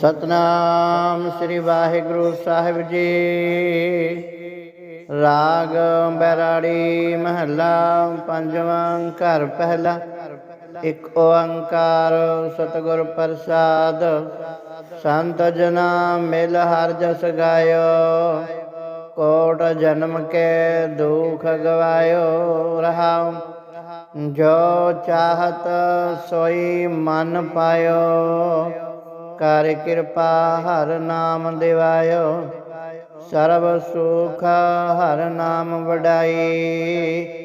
ਸਤਨਾਮ ਸ੍ਰੀ ਵਾਹਿਗੁਰੂ ਸਾਹਿਬ ਜੀ। ਰਾਗ ਬੈਰਾੜੀ ਮਹੱਲਾ ਪੰਜਵਾਂ ਘਰ ਪਹਿਲਾ। ਇੱਕ ਓੰਕਾਰ ਸਤਿਗੁਰ ਪ੍ਰਸਾਦ। ਸੰਤ ਜਨਾ ਮਿਲ ਹਰ ਜਸ ਗਾਇਓ। ਕੋਟ ਜਨਮ ਕੇ ਦੁਖ ਗਵਾਇਓ ਰਹਾਉ। ਜੋ ਚਾਹਤ ਸੋਈ ਮਨ ਪਾਇਓ। ਕਰ ਕਿਰਪਾ ਹਰ ਨਾਮ ਦਿਵਾਇਓ। ਸਰਬ ਸੁਖ ਹਰ ਨਾਮ ਵਡਾਈ।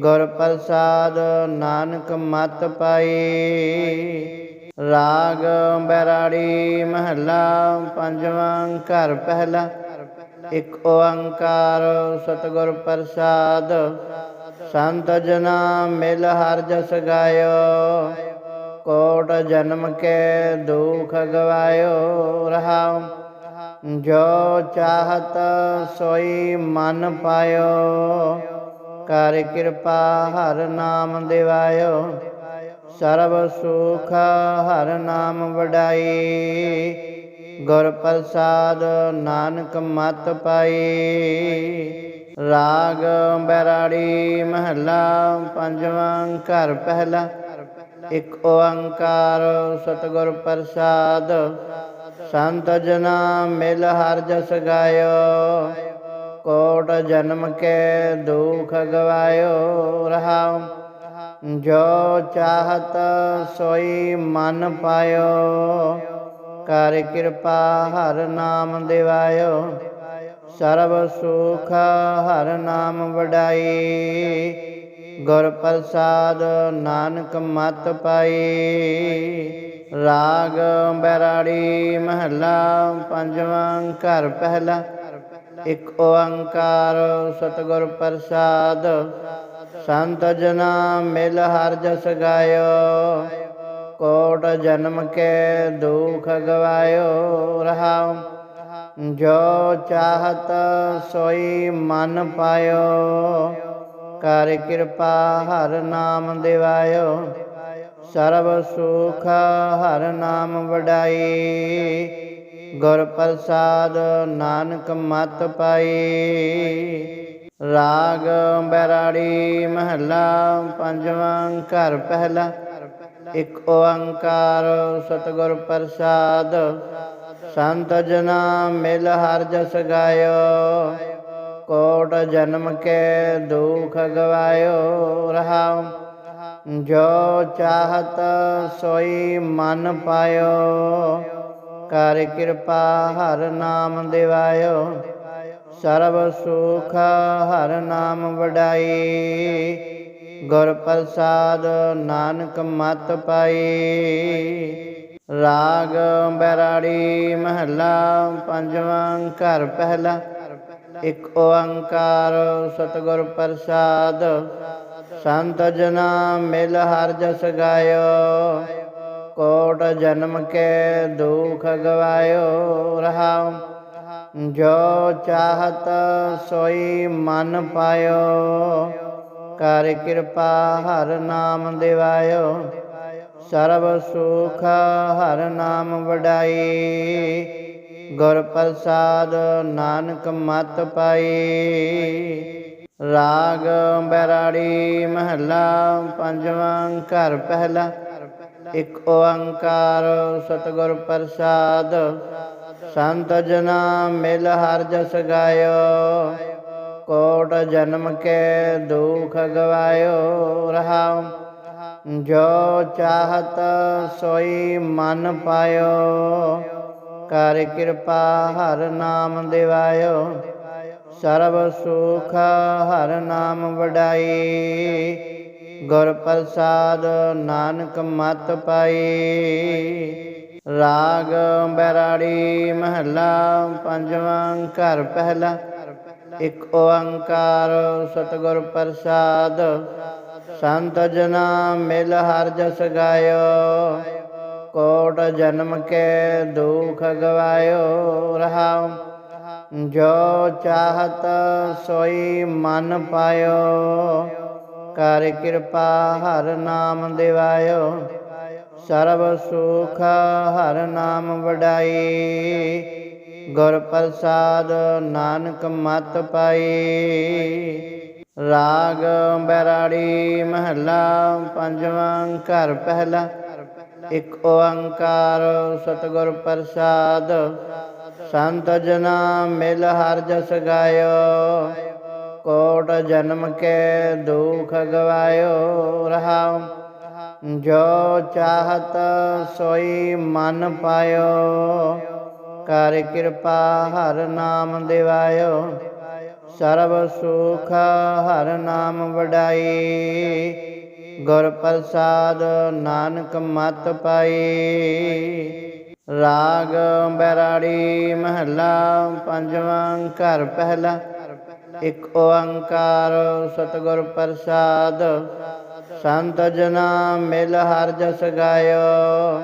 ਗੁਰ ਪ੍ਰਸਾਦ ਨਾਨਕ ਮਤ ਪਾਈ। ਰਾਗ ਬੈਰਾੜੀ ਮਹੱਲਾ ਪੰਜਵਾਂ ਘਰ ਪਹਿਲਾ। ਇੱਕ ਓੰਕਾਰ ਸਤਿਗੁਰ ਪ੍ਰਸਾਦ। ਸੰਤ ਜਨਾ ਮਿਲ ਹਰ ਜਸ ਗਾਇਓ। ਕੋਟ ਜਨਮ ਕੇ ਦੁਖ ਗਵਾਇਓ ਰਹਾਉ। ਜੋ ਚਾਹਤ ਸੋਈ ਮਨ ਪਾਇਓ, ਕਰ ਕਿਰਪਾ ਹਰ ਨਾਮ ਦਿਵਾਇਓ। ਸਰਬ ਸੁਖ ਹਰ ਨਾਮ ਵਡਾਈ, ਗੁਰ ਪ੍ਰਸਾਦ ਨਾਨਕ ਮਤ ਪਾਈ। ਰਾਗ ਬੈਰਾੜੀ ਮਹੱਲਾ, ਪੰਜਵਾਂ ਘਰ ਪਹਿਲਾ। ਇੱਕ ਓੰਕਾਰ ਸਤਿਗੁਰ ਪ੍ਰਸਾਦ। ਸੰਤ ਜਨਾ ਮਿਲ ਹਰ ਜਸ ਗਾਇਓ। ਕੋਟ ਜਨਮ ਕੇ ਦੁਖ ਗਵਾਇਓ ਰਹਾਉ। ਜੋ ਚਾਹਤ ਸੋਈ ਮਨ ਪਾਇਓ। ਕਰ ਕਿਰਪਾ ਹਰ ਨਾਮ ਦਿਵਾਇਓ। ਸਰਬ ਸੁਖ ਹਰ ਨਾਮ ਵਡਾਈ। ਗੁਰ ਪ੍ਰਸਾਦ ਨਾਨਕ ਮਤ ਪਾਈ। ਰਾਗ ਬੈਰਾੜੀ ਮਹੱਲਾ ਪੰਜਵਾਂ ਘਰ ਪਹਿਲਾ। ਇੱਕ ਓੰਕਾਰ ਸਤਿਗੁਰ ਪ੍ਰਸਾਦ। ਸੰਤ ਜਨਾ ਮਿਲ ਹਰ ਜਸ ਗਾਇਓ। ਕੋਟ ਜਨਮ ਕੇ ਦੁਖ ਗਵਾਇਓ ਰਹਾਉ। ਜੋ ਚਾਹਤ ਸੋਈ ਮਨ ਪਾਇਓ। ਕਰ ਕਿਰਪਾ ਹਰ ਨਾਮ ਦਿਵਾਇਓ। ਸਰਬ ਸੁਖ ਹਰ ਨਾਮ ਵਡਾਈ। ਗੁਰ ਪ੍ਰਸਾਦ ਨਾਨਕ ਮਤ ਪਾਈ। ਰਾਗ ਬੈਰਾੜੀ ਮਹੱਲਾ ਪੰਜਵਾਂ ਘਰ ਪਹਿਲਾ। ਇੱਕ ਓੰਕਾਰ ਸਤਿਗੁਰ ਪ੍ਰਸਾਦ। ਸੰਤ ਜਨਾ ਮਿਲ ਹਰ ਜਸ ਗਾਇਓ। ਕੋਟ ਜਨਮ ਕੇ ਦੁਖ ਗਵਾਇਓ ਰਹਾਉ। ਜੋ ਚਾਹਤ ਸੋਈ ਮਨ ਪਾਇਓ, ਕਰ ਕਿਰਪਾ ਹਰ ਨਾਮ ਦਿਵਾਇਓ। ਸਰਬ ਸੁਖ ਹਰ ਨਾਮ ਵਡਾਈ। ਗੁਰ ਪ੍ਰਸਾਦ ਨਾਨਕ ਮਤ ਪਾਈ। ਰਾਗ ਬੈਰਾੜੀ ਮਹੱਲਾ ਪੰਜਵਾਂ ਘਰ ਪਹਿਲਾ। ਇੱਕ ਓੰਕਾਰ ਸਤਿਗੁਰ ਪ੍ਰਸਾਦ। ਸੰਤ ਜਨਾ ਮਿਲ ਹਰ ਜਸ ਗਾਇਓ। ਕੋਟ ਜਨਮ ਕੇ ਦੁਖ ਗਵਾਇਓ ਰਹਾਉ। ਜੋ ਚਾਹਤ ਸੋਈ ਮਨ ਪਾਇਓ। ਕਰ ਕਿਰਪਾ ਹਰ ਨਾਮ ਦਿਵਾਇਓ। ਸਰਬ ਸੁਖ ਹਰ ਨਾਮ ਵਡਾਈ। ਗੁਰ ਪ੍ਰਸਾਦ ਨਾਨਕ ਮਤ ਪਾਈ। ਰਾਗ ਬੈਰਾੜੀ ਮਹੱਲਾ ਪੰਜਵਾਂ ਘਰ ਪਹਿਲਾ। ਇੱਕ ਓੰਕਾਰ ਸਤਿਗੁਰ ਪ੍ਰਸਾਦ। ਸੰਤ ਜਨਾ ਮਿਲ ਹਰ ਜਸ ਗਾਇਓ। ਕੋਟ ਜਨਮ ਕੇ ਦੁਖ ਗਵਾਇਓ ਰਹਾਉ। ਜੋ ਚਾਹਤ ਸੋਈ ਮਨ ਪਾਇਓ। ਕਰ ਕਿਰਪਾ ਹਰ ਨਾਮ ਦਿਵਾਇਓ। ਸਰਬ ਸੁਖ ਹਰ ਨਾਮ ਵਡਾਈ। ਗੁਰ ਪ੍ਰਸਾਦ ਨਾਨਕ ਮਤ ਪਾਈ। ਰਾਗ ਬੈਰਾੜੀ ਮਹੱਲਾ ਪੰਜਵਾਂ ਘਰ ਪਹਿਲਾ। ਇੱਕ ਓੰਕਾਰ ਸਤਿਗੁਰ ਪ੍ਰਸਾਦ। ਸੰਤ ਜਨਾ ਮਿਲ ਹਰ ਜਸ ਗਾਇਓ। ਕੋਟ ਜਨਮ ਕੇ ਦੁਖ ਗਵਾਇਓ ਰਹਾਉ। ਜੋ ਚਾਹਤ ਸੋਈ ਮਨ ਪਾਇਓ, ਕਰ ਕਿਰਪਾ ਹਰ ਨਾਮ ਦਿਵਾਇਓ। ਸਰਬ ਸੁਖ ਹਰ ਨਾਮ ਵਡਾਈ। ਗੁਰ ਪ੍ਰਸਾਦ ਨਾਨਕ ਮਤ ਪਾਈ। ਰਾਗ ਬੈਰਾੜੀ ਮਹੱਲਾ ਪੰਜਵਾਂ ਘਰ ਪਹਿਲਾ। ਇੱਕ ਓੰਕਾਰ ਸਤਿਗੁਰ ਪ੍ਰਸਾਦ। ਸੰਤ ਜਨਾ ਮਿਲ ਹਰ ਜਸ ਗਾਇਓ। ਕੋਟ ਜਨਮ ਕੇ ਦੁਖ ਗਵਾਇਓ ਰਹਾਉ। ਜੋ ਚਾਹਤ ਸੋਈ ਮਨ ਪਾਇਓ। ਕਰ ਕਿਰਪਾ ਹਰ ਨਾਮ ਦਿਵਾਇਓ। ਸਰਬ ਸੁਖ ਹਰ ਨਾਮ ਵਡਾਈ। ਗੁਰ ਪ੍ਰਸਾਦ ਨਾਨਕ ਮਤ ਪਾਈ। ਰਾਗ ਬੈਰਾੜੀ ਮਹੱਲਾ ਪੰਜਵਾਂ ਘਰ ਪਹਿਲਾ। ਇੱਕ ਓੰਕਾਰ ਸਤਿਗੁਰ ਪ੍ਰਸਾਦ। ਸੰਤ ਜਨਾ ਮਿਲ ਹਰ ਜਸ ਗਾਇਓ।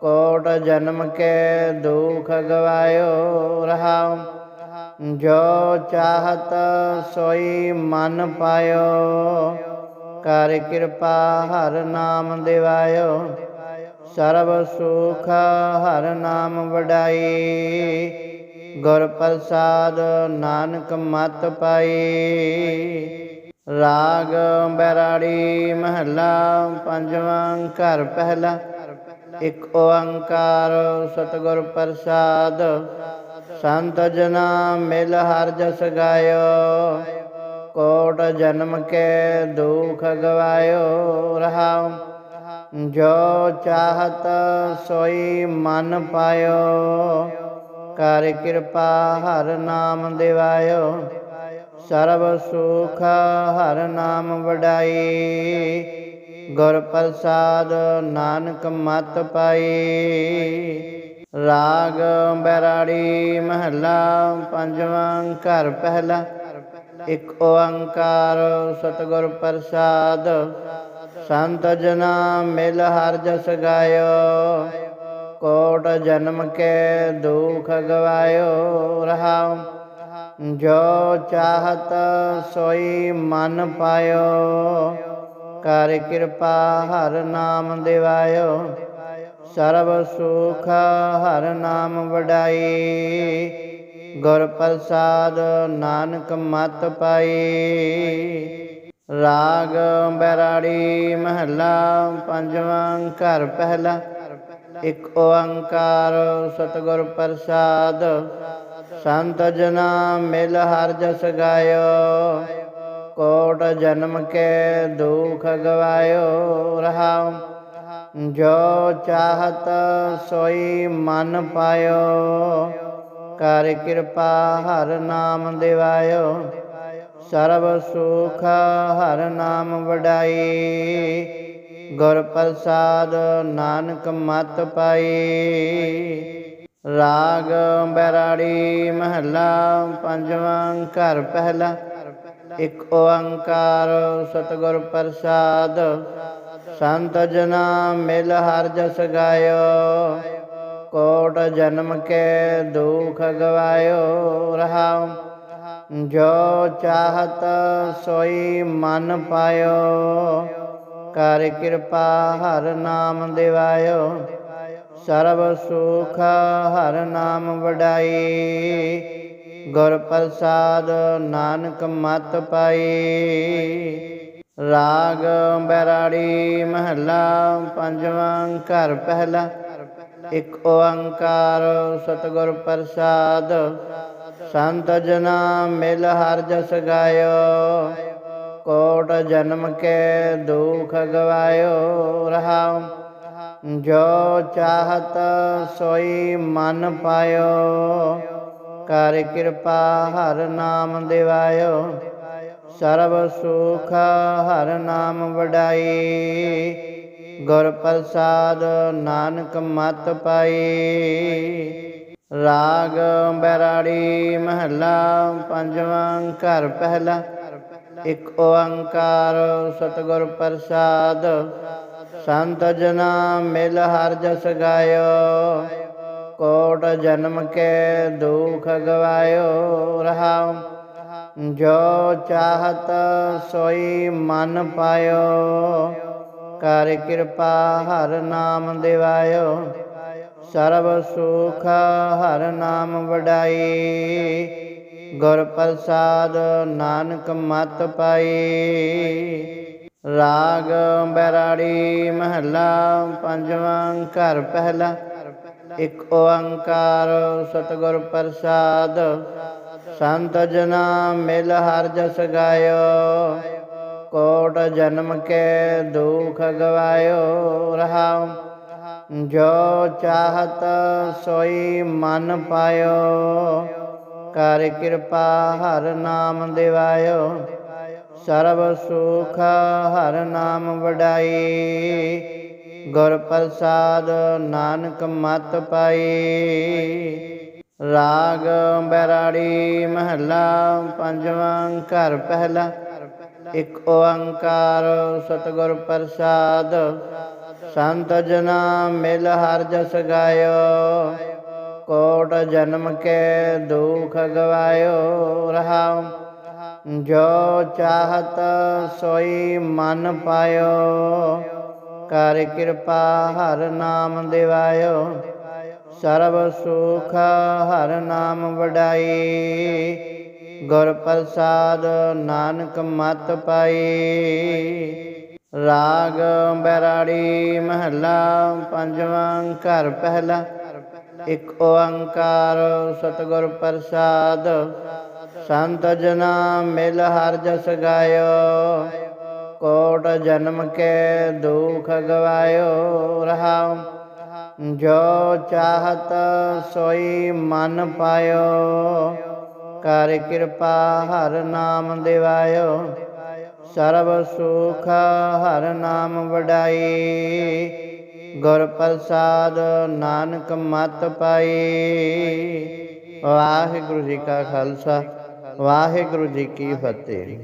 ਕੋਟ ਜਨਮ ਕੇ ਦੁਖ ਗਵਾਇਓ ਰਹਾਉ। ਜੋ ਚਾਹਤ ਸੋਈ ਮਨ ਪਾਇਓ। ਕਰ ਕਿਰਪਾ ਹਰ ਨਾਮ ਦਿਵਾਇਓ। ਸਰਬ ਸੁਖ ਹਰ ਨਾਮ ਵਡਾਈ। ਗੁਰ ਪ੍ਰਸਾਦ ਨਾਨਕ ਮਤ ਪਾਈ। ਰਾਗ ਬੈਰਾੜੀ ਮਹੱਲਾ ਪੰਜਵਾਂ ਘਰ ਪਹਿਲਾ। ਇੱਕ ਓੰਕਾਰ ਸਤਿਗੁਰ ਪ੍ਰਸਾਦ। ਸੰਤ ਜਨਾ ਮਿਲ ਹਰ ਜਸ ਗਾਇਓ। ਕੋਟ ਜਨਮ ਕੇ ਦੁਖ ਗਵਾਇਓ ਰਹਾਉ। ਜੋ ਚਾਹਤ ਸੋਈ ਮਨ ਪਾਇਓ, ਕਰ ਕਿਰਪਾ ਹਰ ਨਾਮ ਦਿਵਾਇਓ। ਸਰਬ ਸੁਖ ਹਰ ਨਾਮ ਵਡਾਈ। ਗੁਰ ਪ੍ਰਸਾਦ ਨਾਨਕ ਮਤ ਪਾਈ। ਰਾਗ ਬੈਰਾੜੀ ਮਹੱਲਾ ਪੰਜਵਾਂ ਘਰ ਪਹਿਲਾ। ਇੱਕ ਓੰਕਾਰ ਸਤਿਗੁਰ ਪ੍ਰਸਾਦ। ਸੰਤ ਜਨਾ ਮਿਲ ਹਰ ਜਸ ਗਾਇਓ। ਕੋਟ ਜਨਮ ਕੇ ਦੁਖ ਗਵਾਇਓ ਰਹਾਉ। ਜੋ ਚਾਹਤ ਸੋਈ ਮਨ ਪਾਇਓ। ਕਰ ਕਿਰਪਾ ਹਰ ਨਾਮ ਦਿਵਾਇਓ। ਸਰਬ ਸੁਖ ਹਰ ਨਾਮ ਵਡਾਈ। ਗੁਰ ਪ੍ਰਸਾਦ ਨਾਨਕ ਮਤ ਪਾਈ। ਰਾਗ ਬੈਰਾੜੀ ਮਹੱਲਾ ਪੰਜਵਾਂ ਘਰ ਪਹਿਲਾ। ਇੱਕ ਓੰਕਾਰ ਸਤਿਗੁਰ ਪ੍ਰਸਾਦ। ਸੰਤ ਜਨਾ ਮਿਲ ਹਰ ਜਸ ਗਾਇਓ। ਕੋਟ ਜਨਮ ਕੇ ਦੁਖ ਗਵਾਇਓ ਰਹਾਉ। ਜੋ ਚਾਹਤ ਸੋਈ ਮਨ ਪਾਇਓ। ਕਰ ਕਿਰਪਾ ਹਰ ਨਾਮ ਦਿਵਾਇਓ। ਸਰਬ ਸੁਖ ਹਰ ਨਾਮ ਵਡਾਈ। ਗੁਰ ਪ੍ਰਸਾਦ ਨਾਨਕ ਮਤ ਪਾਈ। ਰਾਗ ਬੈਰਾੜੀ ਮਹੱਲਾ ਪੰਜਵਾਂ ਘਰ ਪਹਿਲਾ। ਇੱਕ ਓੰਕਾਰ ਸਤਿਗੁਰ ਪ੍ਰਸਾਦ। ਸੰਤ ਜਨਾ ਮਿਲ ਹਰ ਜਸ ਗਾਇਓ। ਕੋਟ ਜਨਮ ਕੇ ਦੁਖ ਗਵਾਇਓ ਰਹਾਉ। ਜੋ ਚਾਹਤ ਸੋਈ ਮਨ ਪਾਇਓ, ਕਰ ਕਿਰਪਾ ਹਰ ਨਾਮ ਦਿਵਾਇਓ। ਸਰਬ ਸੁਖ ਹਰ ਨਾਮ ਵਡਾਈ। ਗੁਰ ਪ੍ਰਸਾਦ ਨਾਨਕ ਮਤ ਪਾਈ। ਰਾਗ ਬੈਰਾੜੀ ਮਹੱਲਾ ਪੰਜਵਾਂ ਘਰ ਪਹਿਲਾ। ਇੱਕ ਓੰਕਾਰ ਸਤਿਗੁਰ ਪ੍ਰਸਾਦ। ਸੰਤ ਜਨਾ ਮਿਲ ਹਰ ਜਸ ਗਾਇਓ। ਕੋਟ ਜਨਮ ਕੇ ਦੁਖ ਗਵਾਇਓ। ਰਹਾਉ, ਜੋ ਚਾਹਤ ਸੋਈ ਮਨ ਪਾਇਓ। ਕਰ ਕਿਰਪਾ ਹਰ ਨਾਮ ਦਿਵਾਇਓ। ਸਰਬ ਸੁਖ ਹਰ ਨਾਮ ਵਡਾਈ। ਗੁਰ ਪ੍ਰਸਾਦ ਨਾਨਕ ਮਤ ਪਾਈ। ਰਾਗ ਬੈਰਾੜੀ ਮਹੱਲਾ ਪੰਜਵਾਂ ਘਰ ਪਹਿਲਾ। ਇੱਕ ਓੰਕਾਰ ਸਤਿਗੁਰ ਪ੍ਰਸਾਦ। ਸੰਤ ਜਨਾ ਮਿਲ ਹਰ ਜਸ ਗਾਇਓ। ਕੋਟ ਜਨਮ ਕੇ ਦੁਖ ਗਵਾਇਓ ਰਹਾਉ। ਜੋ ਚਾਹਤ ਸੋਈ ਮਨ ਪਾਇਓ। ਕਰ ਕਿਰਪਾ ਹਰ ਨਾਮ ਦਿਵਾਇਓ। ਸਰਬ ਸੁਖ ਹਰ ਨਾਮ ਵਡਾਈ। ਗੁਰ ਪ੍ਰਸਾਦ ਨਾਨਕ ਮਤ ਪਾਈ। ਰਾਗ ਬੈਰਾੜੀ ਮਹੱਲਾ ਪੰਜਵਾਂ ਘਰ ਪਹਿਲਾ। ਇੱਕ ਓੰਕਾਰ ਸਤਿਗੁਰ ਪ੍ਰਸਾਦ। ਸੰਤ ਜਨਾ ਮਿਲ ਹਰ ਜਸ ਗਾਇਓ। ਕੋਟ ਜਨਮ ਕੇ ਦੁਖ ਗਵਾਇਓ ਰਹਾਉ। ਜੋ ਚਾਹਤ ਸੋਈ ਮਨ ਪਾਇਓ, ਕਰ ਕਿਰਪਾ ਹਰ ਨਾਮ ਦਿਵਾਇਓ। ਸਰਬ ਸੁਖ ਹਰ ਨਾਮ ਵਡਾਈ। ਗੁਰ ਪ੍ਰਸਾਦ ਨਾਨਕ ਮਤ ਪਾਈ। ਰਾਗ ਬੈਰਾੜੀ ਮਹੱਲਾ ਪੰਜਵਾਂ ਘਰ ਪਹਿਲਾ। ਇੱਕ ਓੰਕਾਰ, ਸਤਿਗੁਰ ਪ੍ਰਸਾਦ। ਸੰਤ ਜਨਾ ਮਿਲ ਹਰ ਜਸ ਗਾਇਓ। ਕੋਟ ਜਨਮ ਕੇ ਦੁਖ ਗਵਾਇਓ। ਰਹਾਉ, ਜੋ ਚਾਹਤ ਸੋਈ ਮਨ ਪਾਇਓ। ਕਰ ਕਿਰਪਾ ਹਰ ਨਾਮ ਦਿਵਾਇਓ। ਸਰਬ ਸੁਖ ਹਰ ਨਾਮ ਵਡਾਈ। ਗੁਰ ਪ੍ਰਸਾਦ ਨਾਨਕ ਮਤ ਪਾਈ। ਰਾਗ ਬੈਰਾੜੀ ਮਹੱਲਾ ਪੰਜਵਾਂ ਘਰ ਪਹਿਲਾ। ਇੱਕ ਓੰਕਾਰ ਸਤਿਗੁਰ ਪ੍ਰਸਾਦ। ਸੰਤ ਜਨਾ ਮਿਲ ਹਰ ਜਸ ਗਾਇਓ। ਕੋਟ ਜਨਮ ਕੇ ਦੁਖ ਗਵਾਇਓ ਰਹਾਉ। ਜੋ ਚਾਹਤ ਸੋਈ ਮਨ ਪਾਇਓ। ਕਰ ਕਿਰਪਾ ਹਰ ਨਾਮ ਦਿਵਾਇਓ। ਸਰਬ ਸੁਖ ਹਰ ਨਾਮ ਵਡਾਈ। ਗੁਰ ਪ੍ਰਸਾਦ ਨਾਨਕ ਮਤ ਪਾਈ। ਵਾਹਿਗੁਰੂ ਜੀ ਕਾ ਖਾਲਸਾ, ਵਾਹਿਗੁਰੂ ਜੀ ਕੀ ਫਤਿਹ।